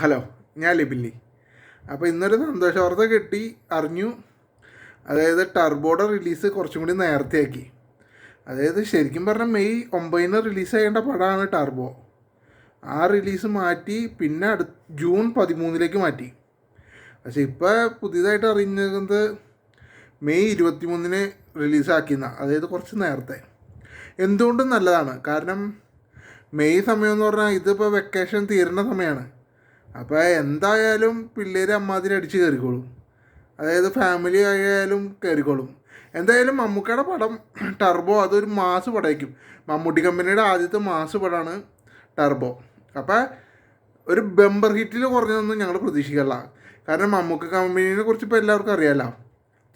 Hello ഞാൻ ലിബില്ലി അപ്പോൾ ഇന്നൊരു സന്തോഷ വാർത്ത കിട്ടി അറിഞ്ഞു. അതായത് ടർബോയുടെ റിലീസ് കുറച്ചും കൂടി നേരത്തെയാക്കി. അതായത് ശരിക്കും പറഞ്ഞാൽ മെയ് ഒമ്പതിന് റിലീസ് ചെയ്യേണ്ട പടമാണ് ടർബോ. ആ റിലീസ് മാറ്റി പിന്നെ അടു ജൂൺ പതിമൂന്നിലേക്ക് മാറ്റി. പക്ഷേ ഇപ്പോൾ പുതിയതായിട്ട് അറിഞ്ഞത് മെയ് ഇരുപത്തി മൂന്നിന് റിലീസാക്കിയെന്ന അതായത് കുറച്ച് നേരത്തെ. എന്തുകൊണ്ടും നല്ലതാണ്. കാരണം മെയ് സമയം എന്ന് പറഞ്ഞാൽ ഇതിപ്പോൾ വെക്കേഷൻ തീരുന്ന സമയമാണ് അപ്പോൾ എന്തായാലും പിള്ളേർ അമ്മാതിരി അടിച്ച് കയറിക്കോളും അതായത് ഫാമിലി ആയാലും കയറിക്കോളും എന്തായാലും മമ്മൂക്കയുടെ പടം ടർബോ അതൊരു മാസ് പടമായിരിക്കും. മമ്മൂട്ടി കമ്പനിയുടെ ആദ്യത്തെ മാസ് പടമാണ് ടർബോ അപ്പോൾ ഒരു ബെമ്പർ ഹിറ്റിൽ കുറഞ്ഞതൊന്നും ഞങ്ങൾ പ്രതീക്ഷിക്കില്ല. കാരണം മമ്മൂക്ക കമ്പനീനെ കുറിച്ച് ഇപ്പോൾ എല്ലാവർക്കും അറിയാമല്ലോ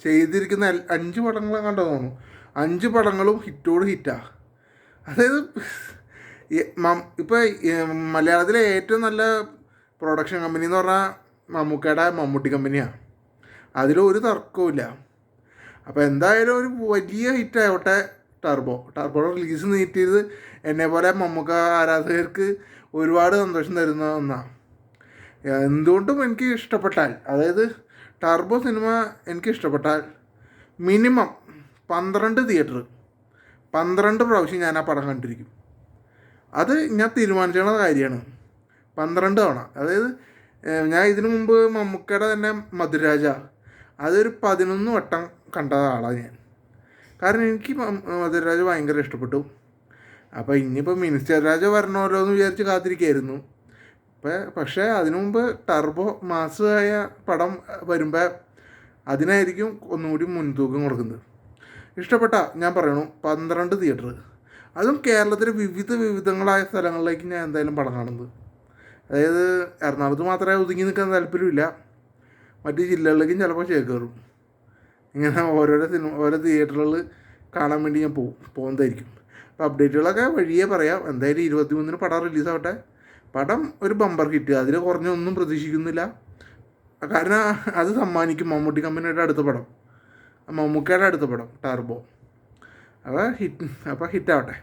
ചെയ്തിരിക്കുന്ന അഞ്ച് പടങ്ങൾ കണ്ടു തോന്നുന്നു. അഞ്ച് പടങ്ങളും ഹിറ്റോട് ഹിറ്റാണ് അതായത് ഇപ്പോൾ മലയാളത്തിലെ ഏറ്റവും നല്ല പ്രൊഡക്ഷൻ കമ്പനി എന്ന് പറഞ്ഞാൽ മമ്മൂക്കയുടെ മമ്മൂട്ടി കമ്പനിയാണ് അതിലൊരു തർക്കവുമില്ല. അപ്പോൾ എന്തായാലും ഒരു വലിയ ഹിറ്റ് ആവട്ടെ ടർബോ ടർബോ റിലീസ് നീട്ടിയത് എന്നെ പോലെ മമ്മൂക്ക ആരാധകർക്ക് ഒരുപാട് സന്തോഷം തരുന്ന ഒന്നാണ് എന്തുകൊണ്ടും എനിക്ക് ഇഷ്ടപ്പെട്ടാൽ അതായത് ടർബോ സിനിമ എനിക്ക് ഇഷ്ടപ്പെട്ടാൽ മിനിമം പന്ത്രണ്ട് തിയേറ്റർ പന്ത്രണ്ട് പ്രാവശ്യം ഞാൻ ആ പടം കണ്ടിരിക്കും. അത് ഞാൻ തീരുമാനിച്ചുള്ള കാര്യമാണ്. പന്ത്രണ്ട് തവണ. അതായത് ഞാൻ ഇതിനു മുമ്പ് മമ്മൂക്കയുടെ തന്നെ മധുരാജ അതൊരു പതിനൊന്ന് വട്ടം കണ്ട ആളാണ് ഞാൻ. കാരണം എനിക്ക് മധുരരാജ ഭയങ്കര ഇഷ്ടപ്പെട്ടു. അപ്പോൾ ഇനിയിപ്പോൾ മിനിസ്റ്റർ രാജ വരണമല്ലോ എന്ന് വിചാരിച്ച് കാത്തിരിക്കുകയായിരുന്നു ഇപ്പം പക്ഷേ അതിനു മുമ്പ് ടർബോ മാസമായ പടം വരുമ്പോൾ അതിനായിരിക്കും ഒന്നുകൂടി മുൻതൂക്കം കൊടുക്കുന്നത്. ഇഷ്ടപ്പെട്ട ഞാൻ പറയണു പന്ത്രണ്ട് തിയേറ്റർ അതും കേരളത്തിലെ വിവിധ വിവിധങ്ങളായ സ്ഥലങ്ങളിലേക്ക് ഞാൻ എന്തായാലും പടം കാണുന്നത്. അതായത് എറണാകുളത്ത് മാത്രമേ ഒതുങ്ങി നിൽക്കാൻ താല്പര്യമില്ല. മറ്റ് ജില്ലകളിലേക്കും ചിലപ്പോൾ ചേക്കേറും ഇങ്ങനെ ഓരോരോ സിനിമ ഓരോ തിയേറ്ററുകളിൽ കാണാൻ വേണ്ടി ഞാൻ പോകും പോകുന്നതായിരിക്കും. അപ്പോൾ അപ്ഡേറ്റുകളൊക്കെ വഴിയേ പറയാം. എന്തായാലും ഇരുപത്തി മൂന്നിന് പടം റിലീസാവട്ടെ പടം ഒരു ബമ്പർ ഹിറ്റ് അതിൽ കുറഞ്ഞൊന്നും പ്രതീക്ഷിക്കുന്നില്ല. കാരണം അത് സമ്മാനിക്കും മമ്മൂട്ടി കമ്പനിയുടെ അടുത്ത പടം. മമ്മൂക്കയുടെ അടുത്ത പടം ടാർബോ അപ്പോൾ ഹിറ്റ് അപ്പോൾ ഹിറ്റാവട്ടെ